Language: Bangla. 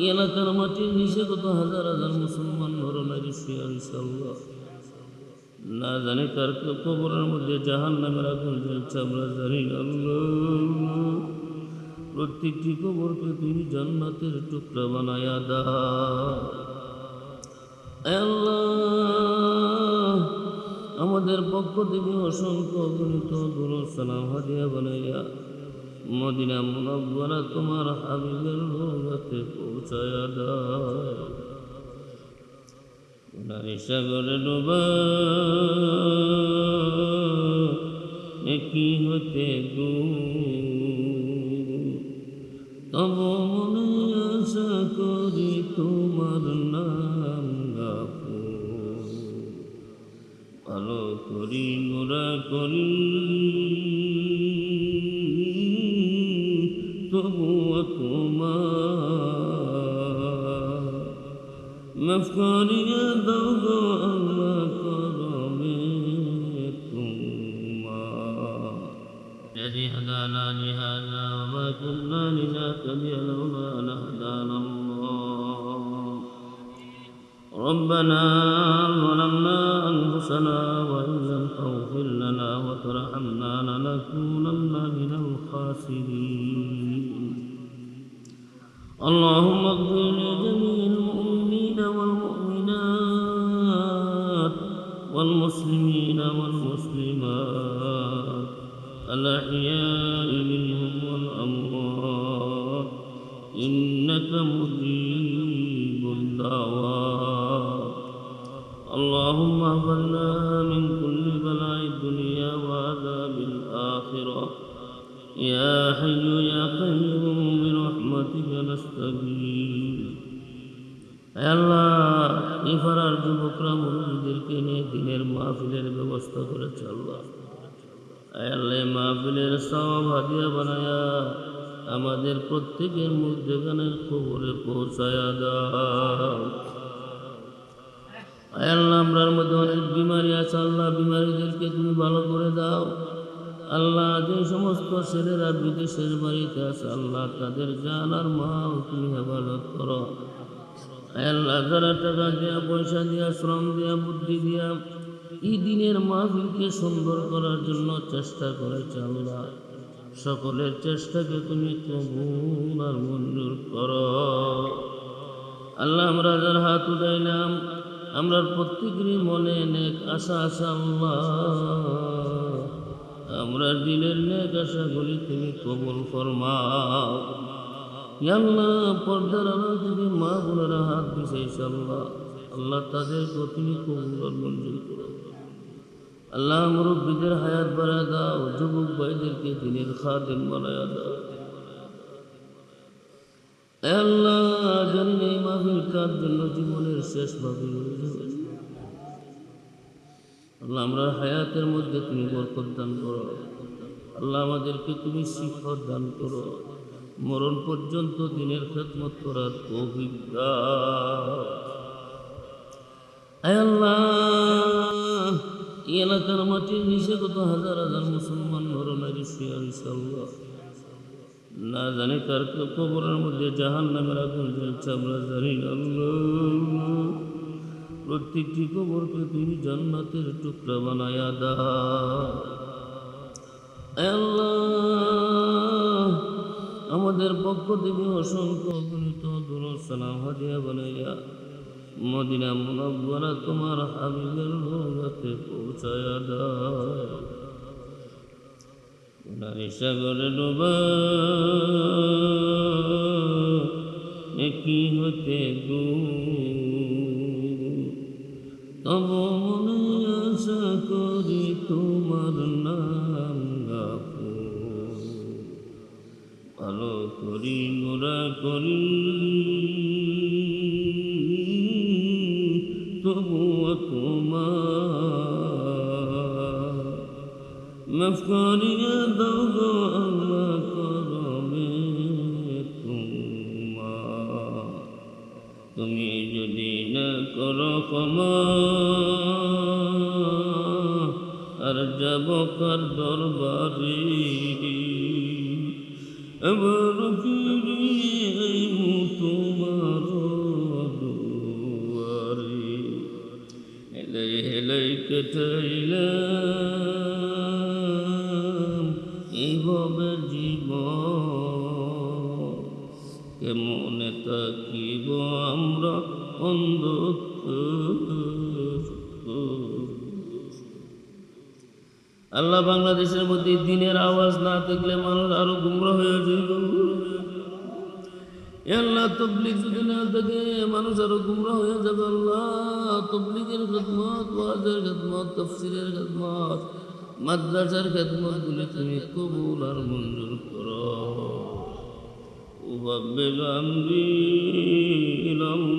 এই এলাকার মাটির নিচে কত হাজার হাজার মুসলমান নরনারী শুয়ে আছে আল্লাহ না জানি কার কবরের মধ্যে জাহান নামের আগুন জ্বলছে, আমরা জানি প্রত্যেকটি কবরকে তুমি জান্নাতের টুকরা বানায়া এ আল্লাহ। আমাদের পক্ষ থেকে অসংখ্য গণিত গুরু সালাম হাদিয়া বানাইয়া মদিনা মুনব্বরা তোমার হাবিবের রোগাতে পৌঁছায়া দাও সাগরে ডোবা, একই হতে গো। তব মনে আশা করি তোমার নাম গাপো ভালো করি গোরা করি تهوتما مفكاري دوغا أما كرمتما الذي هدانا لهذا وما كنا لنهتدي لولا أن هدانا الله. ربنا ظلمنا أنفسنا وإن لم تغفر لنا وترحمنا لنكونن من الخاسرين. اللهم اغفر لجميع المؤمنين والمؤمنات والمسلمين والمسلمات الأحياء منهم والأموات. إنك مجيب الدعوات. اللهم اغفرنا من كل بلاء الدنيا وعذاب الآخرة. يا حي يا قيوم. برحمتك نستغيث আল্লাহ এই ফারার যুবকরা মুরব্বীদেরকে নিয়ে দিনের মাহফিলের ব্যবস্থা করেছে আল্লাহ আল্লাহ মাহফিলের সব হাদিয়া বানায়া আমাদের প্রত্যেকের মধ্যে গানের খবরে পৌঁছায়া দাও আল্লাহ আমরার মধ্যে অনেক বিমারি আছে আল্লাহ বিমারিদেরকে তুমি ভালো করে দাও আল্লাহ যে সমস্ত ছেলেরা বিদেশের বাড়িতে আছে, আল্লাহ তাদের জান আর মাল তুমি হেফাজত করো। আল্লাহ, যারা টাকা দিয়া, পয়সা দিয়া, শ্রম দিয়া, বুদ্ধি দিয়া এই দিনের মাহফিলকে সুন্দর করার জন্য চেষ্টা করেছে আল্লাহ। সকলের চেষ্টাকে তুমি কবুল আর মঞ্জুর করো। আল্লাহ, আমরা যার হাত উঠাইলাম আমরা প্রত্যেকেরই মনে নেক আশা আশা আল্লাহ। আমরা দিলের নেক আশাগুলি তুমি কবুল ফরমাও। আল্লাহ, পর্দার আলো থেকে মা বোনেরা হাত দিছে আল্লাহ আল্লাহ তাদেরকে তুমি কবুল মঞ্জুর করো আল্লাহ মুরব্বীদের হায়াত বাড়া দাও, যুবক ভাইদেরকে দিনের খাদেম বানায়া দাও। আল্লাহ, জানি না এই মাহফিল কার জন্য জীবনের শেষ মাহফিল হয়ে যাবে। আল্লাহ আমরা হায়াতের মধ্যে তুমি বরকত দান করো। আল্লাহ আমাদেরকে তুমি শিক্ষক দান করো। মরণ পর্যন্ত দিনের খেদমত করার অভিজ্ঞতা আল্লাহ এলাকার মাটির নিচে কত হাজার হাজার মুসলমান নরনারী না জানি কার কবরের মধ্যে জাহান নামের আগুন জ্বলছে, আমরা জানি না। প্রত্যেকটি কবরকে তুমি জান্নাতের টুকরা বানায়া আল্লাহ, আমাদের পক্ষ থেকে অসংখ্য গণিত দূর সালাম হাদিয়া বানাইয়া মদিনা মুনব্বরা তোমার হাবিবের রোগাতে পৌঁছায়া নারী সাগরে ডোবা একই হতে গো তব মনে আশা করি তোমার নাম ভালো করি গোরা করি। তবুও তোমার। মাফ করিয়া রকমার আর যাব কার দরবারে আমার ফিরে তোমার দুয়ারে হেলাই হেলাই কেটাইলাম এইভাবে জীবন কেমনে তাকিব আমরা আল্লাহ বাংলাদেশের মধ্যে দিনের আওয়াজ না থাকলে মানুষ আরো গুমরা হয়ে যাইব এ আল্লাহ তবলিগ যদি না থাকে মানুষ আরো গুমরা হয়ে যাবে আল্লাহ তবলিগের খেদমত ওয়াজের খেদমত তফসিরের খেদমত মাদ্রাসার খেদমত গুলি তুমি কবুল আর মঞ্জুর করো وببب أمري إلى الله